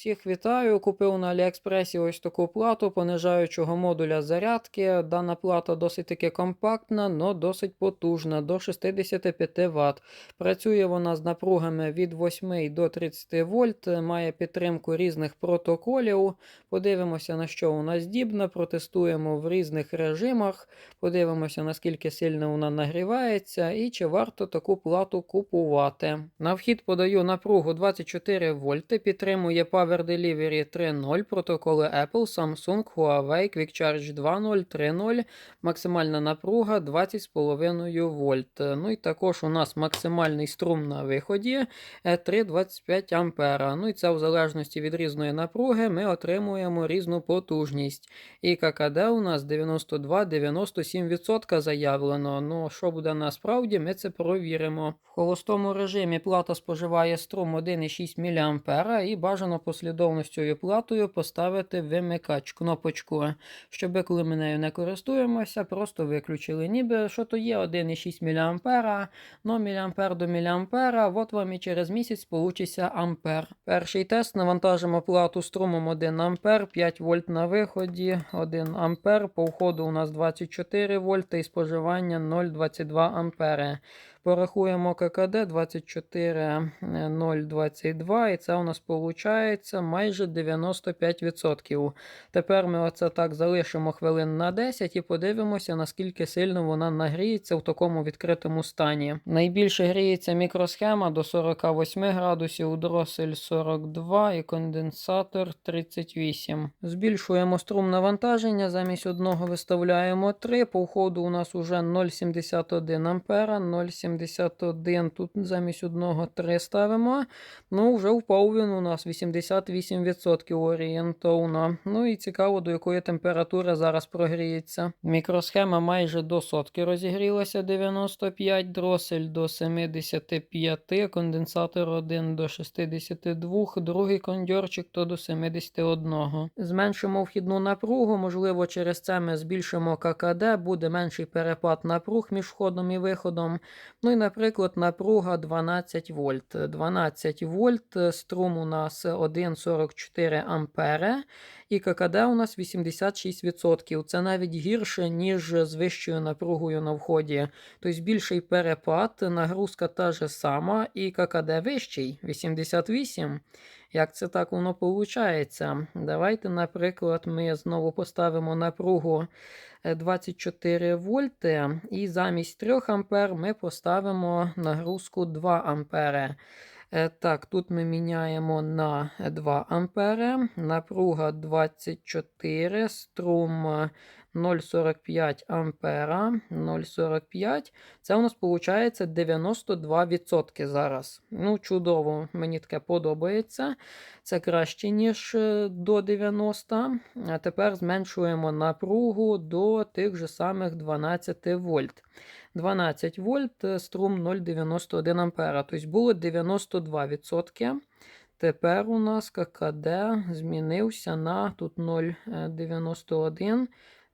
Всіх вітаю. Купив на Аліекспресі ось таку плату понижаючого модуля зарядки. Дана плата досить таки компактна, але досить потужна, до 65 Вт. Працює вона з напругами від 8 до 30 вольт, має підтримку різних протоколів. Подивимося, на що вона здібна, протестуємо в різних режимах, подивимося, наскільки сильно вона нагрівається і чи варто таку плату купувати. На вхід подаю напругу 24 вольти, підтримує Power Delivery 3.0, протоколи Apple, Samsung, Huawei, Quick Charge 2.0, 3.0, максимальна напруга 20,5 вольт. Ну і також у нас максимальний струм на виході е, 3,25 ампера. Ну і це в залежності від різної напруги ми отримуємо різну потужність. І ККД у нас 92-97% заявлено. Ну що буде насправді, ми це провіримо. В холостому режимі плата споживає струм 1,6 мА і бажано послідовністю платою поставити вимикач, кнопочку, щоб коли ми нею не користуємося, просто виключили. Ніби що то є 1,6 мА, но міліампер до міліампера, от вам і через місяць получиться ампер. Перший тест навантажимо плату струмом 1 ампер, 5 вольт на виході, 1 ампер, по входу у нас 24 вольти і споживання 0,22 ампери. Порахуємо ККД 24022, і це у нас виходить майже 95%. Тепер ми оце так залишимо хвилин на 10 і подивимося, наскільки сильно вона нагріється в такому відкритому стані. Найбільше гріється мікросхема до 48 градусів, дросель 42 і конденсатор 38. Збільшуємо струм навантаження, замість одного виставляємо 3. По входу у нас уже 0,71 ампера, 0,71. Тут замість одного 3 ставимо. Ну, вже впав у нас 88% орієнтовно. Ну і цікаво, до якої температури зараз прогріється. Мікросхема майже до сотки розігрілася 95, дросель до 75, конденсатор 1 до 62, другий кондьорчик то до 71. Зменшимо вхідну напругу, можливо, через це ми збільшимо ККД, буде менший перепад напруг між входом і виходом. Ну і, наприклад, напруга 12 вольт. 12 вольт, струм у нас 1,44 ампери, і ККД у нас 86%. Це навіть гірше, ніж з вищою напругою на вході. Тобто більший перепад, нагрузка та же сама, і ККД вищий 88. Як це так воно виходить? Давайте, наприклад, ми знову поставимо напругу е, 24 вольти, і замість 3 ампер ми поставимо нагрузку 2 ампери. Е, Так, тут ми міняємо на 2 ампери, напруга 24, струм е, 0,45 ампера, 0,45. Це у нас виходить 92% зараз. Ну, чудово, мені таке подобається. Це краще, ніж е, до 90. А тепер зменшуємо напругу до тих же самих 12 вольт. 12 вольт, е, струм 0,91 ампера. Тобто було 92%. Тепер у нас ККД змінився на тут 0,91.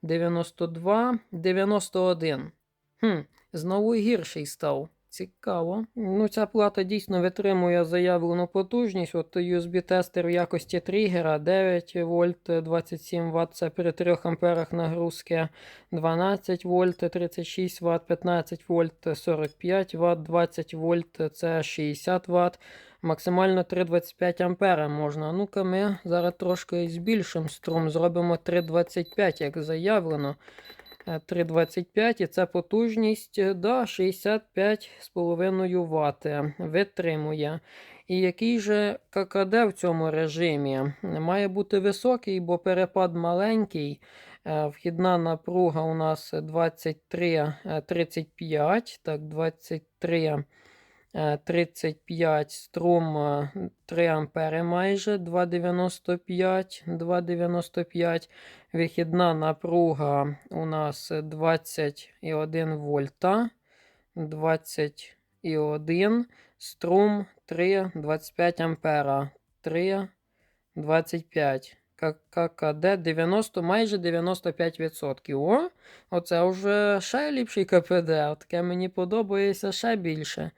92, 91. Хм, Знову гірший став. Цікаво. Ну, ця плата дійсно витримує заявлену потужність. От USB-тестер в якості тригера 9 вольт 27 Вт це при 3 амперах нагрузки, 12 вольт 36 Вт, 15 вольт 45 Вт, 20 вольт це 60 Вт. Максимально 3,25 ампера можна. Ну-ка, ми зараз трошки збільшимо струм, зробимо 3,25, як заявлено. Е, 3,25 і це потужність е, да, 65,5 Вт витримує. І який же ККД в цьому режимі? Має бути високий, бо перепад маленький. Е, Вхідна напруга у нас 23,35. Так, 23. Е, 35 струм е, 3 ампери майже 2,95 2,95 вихідна напруга у нас 21 вольта 21 струм 3,25 ампера 3,25 ККД 90, майже 95%. О, оце вже ще ліпший КПД. Таке мені подобається ще більше.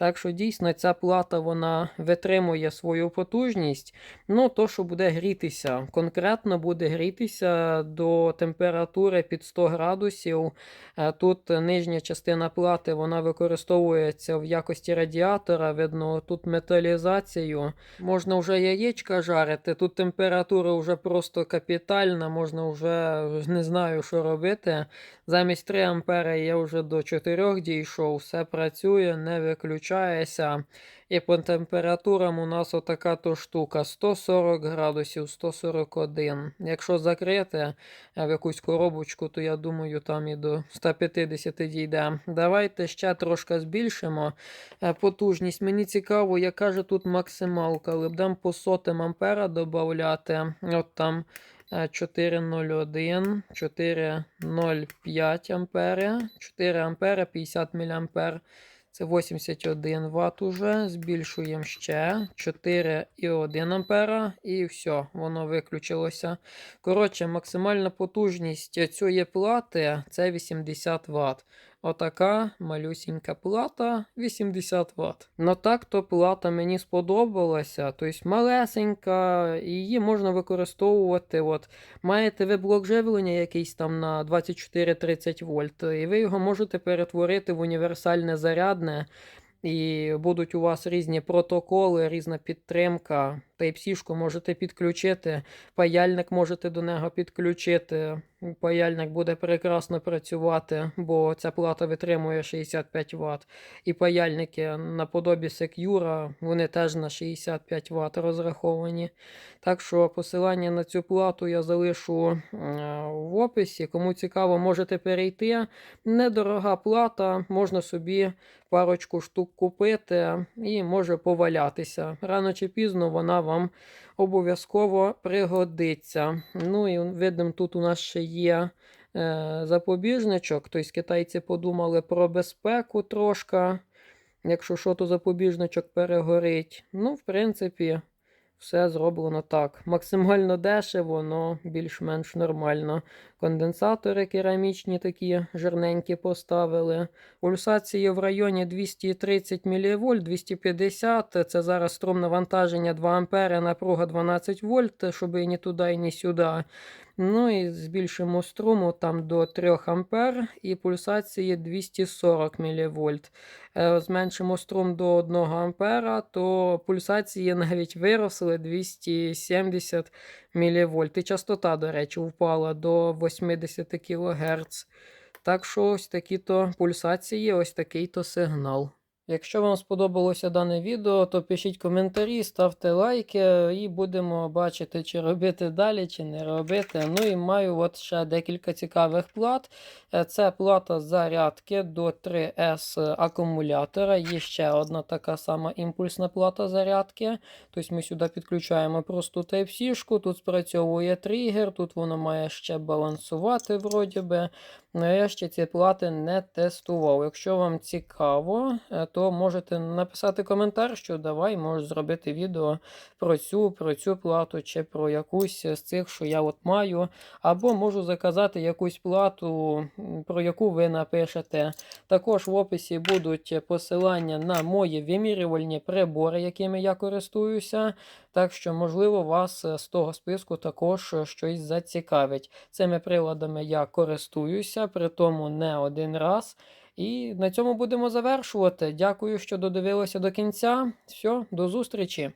Так що дійсно ця плата вона витримує свою потужність. Ну, то, що буде грітися, конкретно буде грітися до температури під 100 градусів. Е, Тут нижня частина плати вона використовується в якості радіатора. Видно, тут металізацію. Можна вже яєчка жарити. Тут температура вже просто капітальна, можна вже не знаю, що робити. Замість 3 ампера я вже до 4 дійшов, все працює, не виключається. І по температурам у нас отака то штука 140 градусів, 141. Якщо закрити е, в якусь коробочку, то я думаю, там і до 150 дійде. Давайте ще трошки збільшимо е, потужність. Мені цікаво, яка же тут максималка. Будемо по сотим ампера додати. От там е, 401, 405 ампери, 4 ампера, 50 мА. Це 81 Вт уже. Збільшуємо ще 4,1 ампера і все, воно виключилося. Коротше, максимальна потужність цієї плати це 80 Вт. Отака малюсінька плата 80 Вт. Ну так то плата мені сподобалася. Тобто малесенька, її можна використовувати. От, Маєте ви блок живлення якийсь там на 24-30 вольт, і ви його можете перетворити в універсальне зарядне. І будуть у вас різні протоколи, різна підтримка. Type-C можете підключити, паяльник можете до нього підключити. Паяльник буде прекрасно працювати, бо ця плата витримує 65 Вт. І паяльники наподобі Secure, вони теж на 65 Вт розраховані. Так що посилання на цю плату я залишу е, в описі. Кому цікаво, можете перейти. Недорога плата, можна собі парочку штук купити і може повалятися. Рано чи пізно вона вам обов'язково пригодиться. Ну і видно, тут у нас ще є е, запобіжничок. Тобто китайці подумали про безпеку трошки. Якщо що, то запобіжничок перегорить. Ну, в принципі, все зроблено так. Максимально дешево, але більш-менш нормально. Конденсатори керамічні такі жирненькі поставили. Пульсації в районі 230 мВ, 250. Це зараз струм навантаження 2 А, напруга 12 вольт, щоб і ні туди, і ні сюди. Ну і збільшимо струму там до 3 А і пульсації 240 мВ. Зменшимо струм до 1 А, то пульсації навіть виросли 270 мВ. І частота, до речі, впала до 80 кГц. Так що ось такі то пульсації, ось такий то сигнал. Якщо вам сподобалося дане відео, то пишіть коментарі, ставте лайки і будемо бачити, чи робити далі, чи не робити. Ну і маю от ще декілька цікавих плат. Е, Це плата зарядки до 3С акумулятора. Є ще одна така сама імпульсна плата зарядки. Тобто ми сюди підключаємо просту Type-C, тут спрацьовує тригер, тут воно має ще балансувати вроді би. Ще ці плати не тестував. Якщо вам цікаво, е, то можете написати коментар, що давай можеш зробити відео про цю, про цю плату чи про якусь з цих, що я от маю. Або можу заказати якусь плату, про яку ви напишете. Також в описі будуть посилання на мої вимірювальні прибори, якими я користуюся. Так що, можливо, вас з того списку також щось зацікавить. Цими приладами я користуюся, при тому не один раз. І на цьому будемо завершувати. Дякую, що додивилися до кінця. Все, до зустрічі!